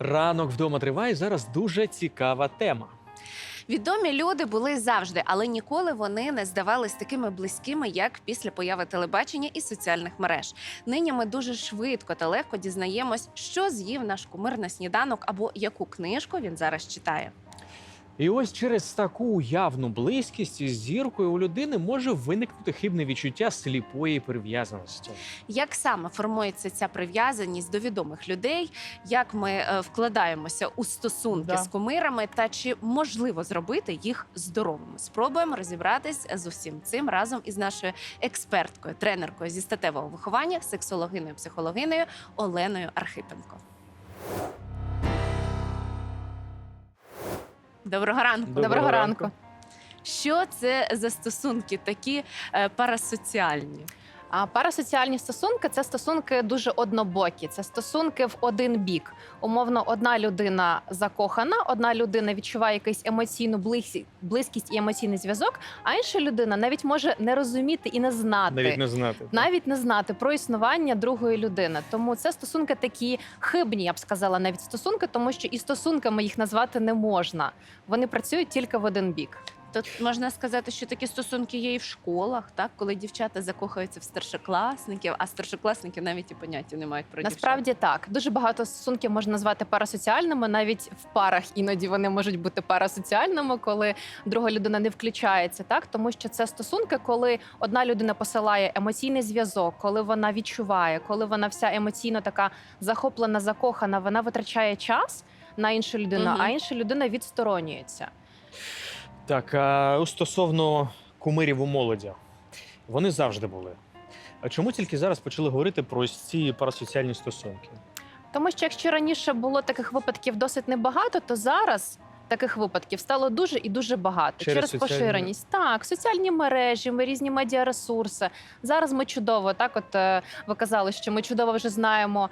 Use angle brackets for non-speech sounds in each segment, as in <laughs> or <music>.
Ранок вдома триває. Зараз дуже цікава тема. Відомі люди були завжди, але ніколи вони не здавались такими близькими, як після появи телебачення і соціальних мереж. Нині ми дуже швидко та легко дізнаємось, що з'їв наш кумир на сніданок або яку книжку він зараз читає. І ось через таку уявну близькість із зіркою у людини може виникнути хибне відчуття сліпої прив'язаності. Як саме формується ця прив'язаність до відомих людей? Як ми е, вкладаємося у стосунки Да. з кумирами, та чи можливо зробити їх здоровими? Спробуємо розібратись з усім цим разом із нашою експерткою, тренеркою зі статевого виховання, сексологиною, психологиною Оленою Архипенко. Доброго ранку. Доброго Доброго ранку. ранку. Що це за стосунки такі е, парасоціальні? А парасоціальні стосунки це стосунки дуже однобокі. Це стосунки в один бік. Умовно, одна людина закохана, одна людина відчуває якусь емоційну близькість, близькість і емоційний зв'язок, а інша людина навіть може не розуміти і не знати. Навіть не знати. навіть не знати про існування другої людини. Тому це стосунки такі хибні, я б сказала, навіть стосунки, тому що і стосунками їх назвати не можна. Вони працюють тільки в один бік. Тут можна сказати, що такі стосунки є і в школах, так коли дівчата закохуються в старшокласників, а старшокласники навіть і поняття не мають про Насправді так. Дуже багато стосунків можна назвати парасоціальними. Навіть в парах іноді вони можуть бути парасоціальними, коли друга людина не включається, так тому що це стосунки, коли одна людина посилає емоційний зв'язок, коли вона відчуває, коли вона вся емоційно така захоплена, закохана, вона витрачає час на іншу людину, Мгм. а інша людина відсторонюється. Так, а стосовно кумирів у молоді, вони завжди були. А чому тільки зараз почали говорити про ці парасоціальні стосунки? Тому що якщо раніше було таких випадків досить небагато, то зараз таких випадків стало дуже і дуже багато Через через, соціальні- поширеність. Так, соціальні мережі, ми різні медіаресурси. Зараз ми чудово, так от е, ви казали, що ми чудово вже знаємо,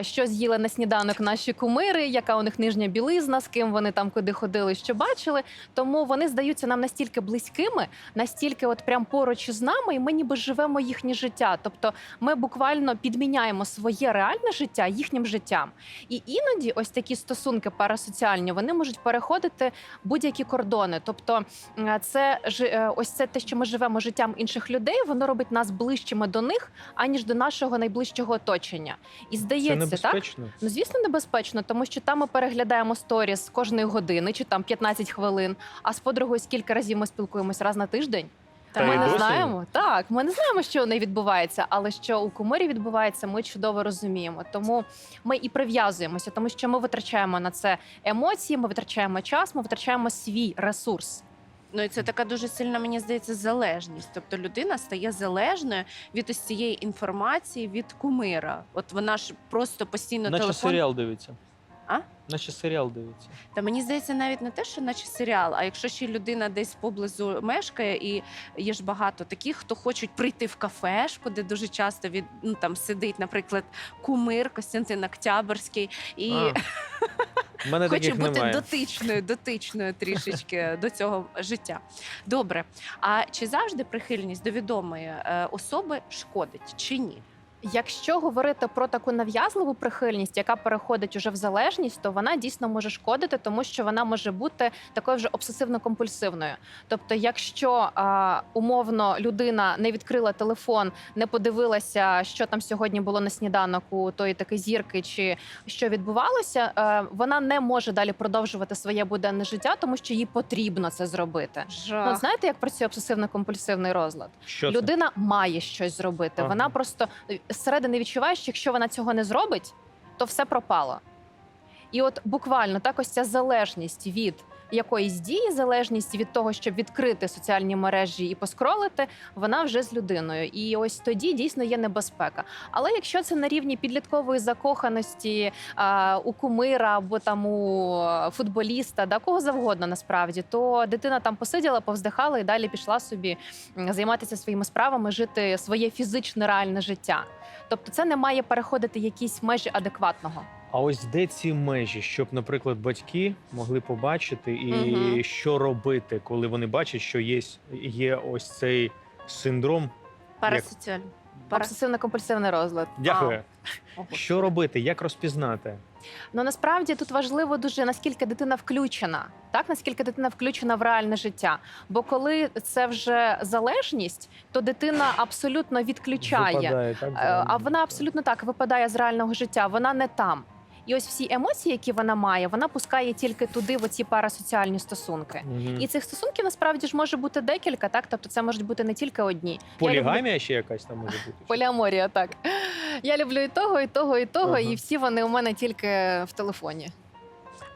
що з'їли на сніданок наші кумири, яка у них нижня білизна, з ким вони там куди ходили, що бачили. Тому вони здаються нам настільки близькими, настільки, от прям поруч із нами, і ми ніби живемо їхнє життя. Тобто ми буквально підміняємо своє реальне життя їхнім життям. І іноді ось такі стосунки парасоціальні вони можуть переходити будь-які кордони. Тобто, це ж е, ось це те, що ми живемо життям інших людей, воно робить нас ближчими до них, аніж до нашого найближчого оточення. І Це здається, так. Ну, звісно, небезпечно, тому що там ми переглядаємо сторіс кожної години чи там 15 хвилин. А з подругою скільки разів ми спілкуємось раз на тиждень? Та ми не знаємо. Так, ми не знаємо, що у неї відбувається, але що у кумирі відбувається, ми чудово розуміємо. Тому ми і прив'язуємося, тому що ми витрачаємо на це емоції, ми витрачаємо час, ми витрачаємо свій ресурс. Ну і це така дуже сильна, мені здається, залежність. Тобто людина стає залежною від ось цієї інформації від кумира. От вона ж просто постійно Наче телефон. серіал дивиться. А? Наче серіал дивиться. Та мені здається, навіть не те, що наче серіал, а якщо ще людина десь поблизу мешкає, і є ж багато таких, хто хочуть прийти в кафешку, де дуже часто від ну там сидить, наприклад, кумир Костянтин Октябрьський, і А, мене <laughs> хоче таких бути немає. дотичною, дотичною трішечки до цього життя. Добре. А чи завжди прихильність до відомої е, особи шкодить чи ні? Якщо говорити про таку нав'язливу прихильність, яка переходить уже в залежність, то вона дійсно може шкодити, тому що вона може бути такою вже обсесивно-компульсивною. Тобто, якщо а, умовно людина не відкрила телефон, не подивилася, що там сьогодні було на сніданок у тої таки зірки, чи що відбувалося, е, вона не може далі продовжувати своє буденне життя, тому що їй потрібно це зробити. Ну, Жах. знаєте, як працює обсесивно-компульсивний розлад? Що? Людина має щось зробити. Ага. Вона просто зсередини відчуваєш, що якщо вона цього не зробить, то все пропало. І от буквально так ось ця залежність від якоїсь дії, залежність від того, щоб відкрити соціальні мережі і поскролити, вона вже з людиною. І ось тоді дійсно є небезпека. Але якщо це на рівні підліткової закоханості а, у кумира або там у футболіста, да кого завгодно насправді, то дитина там посиділа, повздихала і далі пішла собі займатися своїми справами, жити своє фізичне реальне життя. Тобто, це не має переходити якісь межі адекватного. А ось де ці межі, щоб, наприклад, батьки могли побачити, і Мгм. що робити, коли вони бачать, що є, є ось цей синдром Парасоціальний. Пара- Обсесивно-компульсивний розлад. Дякую. Що робити? Як розпізнати? Ну насправді тут важливо дуже наскільки дитина включена, так наскільки дитина включена в реальне життя. Бо коли це вже залежність, то дитина абсолютно відключає. Випадає, так, Е. А вона абсолютно так випадає з реального життя. Вона не там. І ось всі емоції, які вона має, вона пускає тільки туди, в оці парасоціальні стосунки. Мгм. І цих стосунків насправді ж може бути декілька, так тобто це можуть бути не тільки одні. Я люблю- Полігамія ще якась там може бути. Поліаморія, так. Я люблю і того, і того, і того, Ага. і всі вони у мене тільки в телефоні.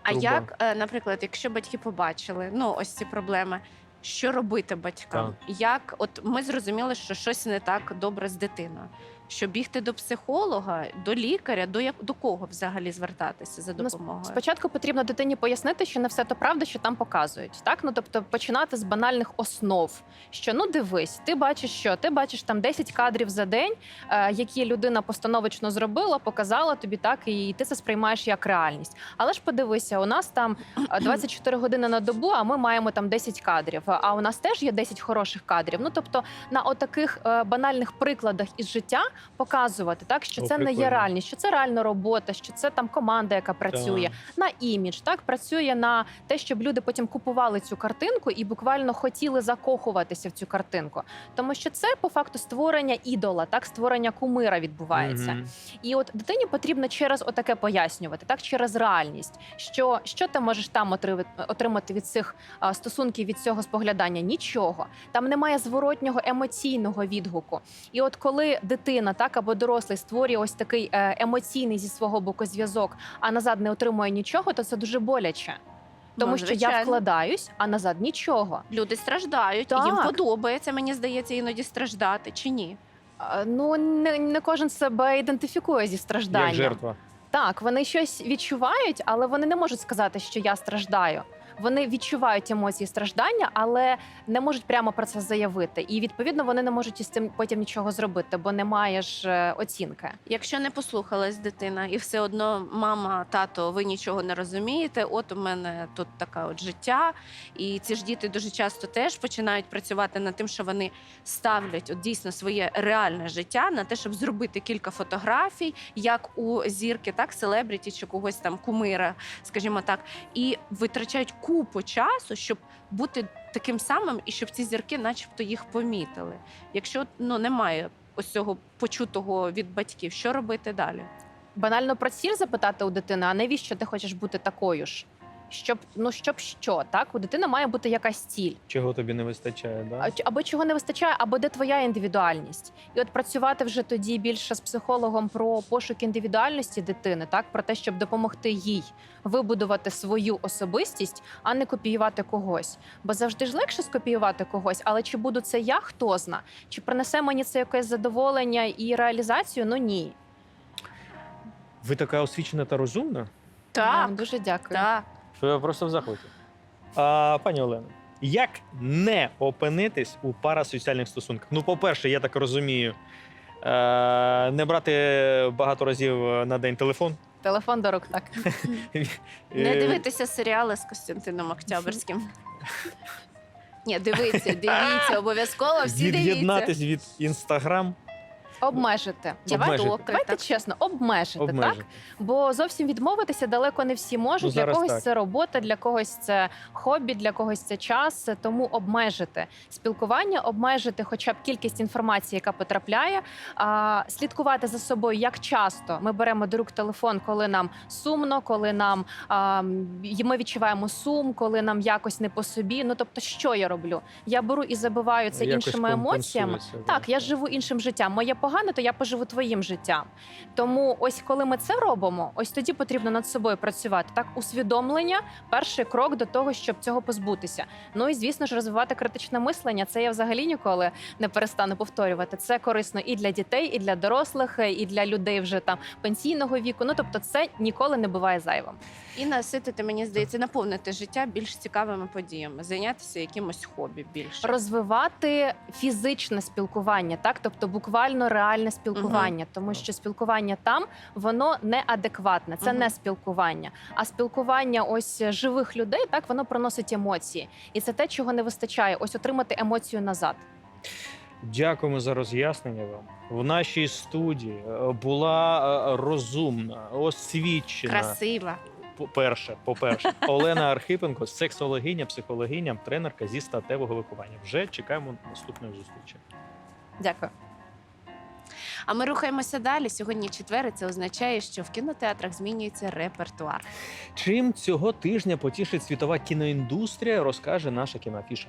А Труба. як, е, наприклад, якщо батьки побачили ну ось ці проблеми, що робити батькам? Як от ми зрозуміли, що щось не так добре з дитиною? Що бігти до психолога, до лікаря, до як до кого взагалі звертатися за допомогою? Спочатку потрібно дитині пояснити, що не все то правда, що там показують. Так, ну тобто починати з банальних основ. Що ну дивись, ти бачиш, що ти бачиш там 10 кадрів за день, е, які людина постановочно зробила, показала тобі так, і ти це сприймаєш як реальність. Але ж подивися, у нас там е, <clears throat> 24 години на добу, а ми маємо там 10 кадрів. А у нас теж є 10 хороших кадрів. Ну тобто на отаких е, банальних прикладах із життя показувати, так що О, це не є реальність, що це реальна робота, що це там команда, яка працює Так. на імідж, так працює на те, щоб люди потім купували цю картинку і буквально хотіли закохуватися в цю картинку, тому що це по факту створення ідола, так створення кумира відбувається. Мгм. І от дитині потрібно через отаке пояснювати, так через реальність, що, що ти можеш там отримати від цих а, стосунків від цього споглядання? Нічого. Там немає зворотнього емоційного відгуку. І от коли дитина так або дорослий створює ось такий е, емоційний зі свого боку зв'язок, а назад не отримує нічого, то це дуже боляче. Тому Ну, що я вкладаюсь, а назад нічого. Люди страждають, і їм подобається, мені здається, іноді страждати чи ні? Ну не, не кожен себе ідентифікує зі стражданням. Як жертва. Так, вони щось відчувають, але вони не можуть сказати, що я страждаю. Вони відчувають емоції страждання, але не можуть прямо про це заявити. І відповідно вони не можуть із цим потім нічого зробити, бо немає ж е, оцінки. Якщо не послухалась дитина, і все одно мама, тато, ви нічого не розумієте. От у мене тут така от життя. І ці ж діти дуже часто теж починають працювати над тим, що вони ставлять от дійсно своє реальне життя на те, щоб зробити кілька фотографій, як у зірки, так селебріті чи когось там кумира, скажімо так, і витрачають купу часу, щоб бути таким самим, і щоб ці зірки, начебто, їх помітили. Якщо ну немає ось цього почутого від батьків, що робити далі? Банально про ціль запитати у дитини, а навіщо ти хочеш бути такою ж? Щоб ну щоб що, так у дитини має бути якась ціль. Чого тобі не вистачає? Да? Або чого не вистачає, або де твоя індивідуальність, і от працювати вже тоді більше з психологом про пошук індивідуальності дитини, так про те, щоб допомогти їй вибудувати свою особистість, а не копіювати когось. Бо завжди ж легше скопіювати когось, але чи буду це я, хто зна? Чи принесе мені це якесь задоволення і реалізацію? Ну ні. Ви така освічена та розумна, Так, Вам дуже дякую. так. Що я просто в захваті. А, пані Олено, як не опинитись у парасоціальних стосунках? Ну, по-перше, я так розумію, е, не брати багато разів на день телефон. Телефон до рук, так. <laughs> Не Е, дивитися серіали з Костянтином Октябрським. <laughs> Ні, дивіться, дивіться, обов'язково всі дивіться. Від'єднатись від інстаграм. Обмежити. Обмежити. Тіктоки, Давайте так. чесно, обмежити, так? Бо зовсім відмовитися далеко не всі можуть. Ну, для зараз когось так. це робота, для когось це хобі, для когось це час. Тому обмежити спілкування, обмежити хоча б кількість інформації, яка потрапляє, а, слідкувати за собою, як часто ми беремо до рук телефон, коли нам сумно, коли нам а, м, ми відчуваємо сум, коли нам якось не по собі. Ну тобто, що я роблю? Я беру і забиваю це Якось іншими емоціями. компенсується, да. Так, я живу іншим життям. Моє погане, то я поживу твоїм життям. Тому ось коли ми це робимо, ось тоді потрібно над собою працювати. Так, усвідомлення перший крок до того, щоб цього позбутися. Ну і звісно ж, розвивати критичне мислення. Це я взагалі ніколи не перестану повторювати. Це корисно і для дітей, і для дорослих, і для людей вже там пенсійного віку. Ну тобто, це ніколи не буває зайвим. І наситити, мені здається, наповнити життя більш цікавими подіями, зайнятися якимось хобі більше. розвивати фізичне спілкування, так тобто буквально реальне спілкування, тому що спілкування там воно неадекватне, це не спілкування. А спілкування ось живих людей, так воно приносить емоції, і це те, чого не вистачає. Ось отримати емоцію назад. Дякуємо за роз'яснення вам. В нашій студії е, була е, розумна, освічена. Красива. По-перше, по-перше, <laughs> Олена Архипенко, сексологиня, психологиня, тренерка зі статевого виховання. Вже чекаємо наступної зустрічі. Дякую. А ми рухаємося далі. Сьогодні четвер, і це означає, що в кінотеатрах змінюється репертуар. Чим цього тижня потішить світова кіноіндустрія, розкаже наша кіноафіша.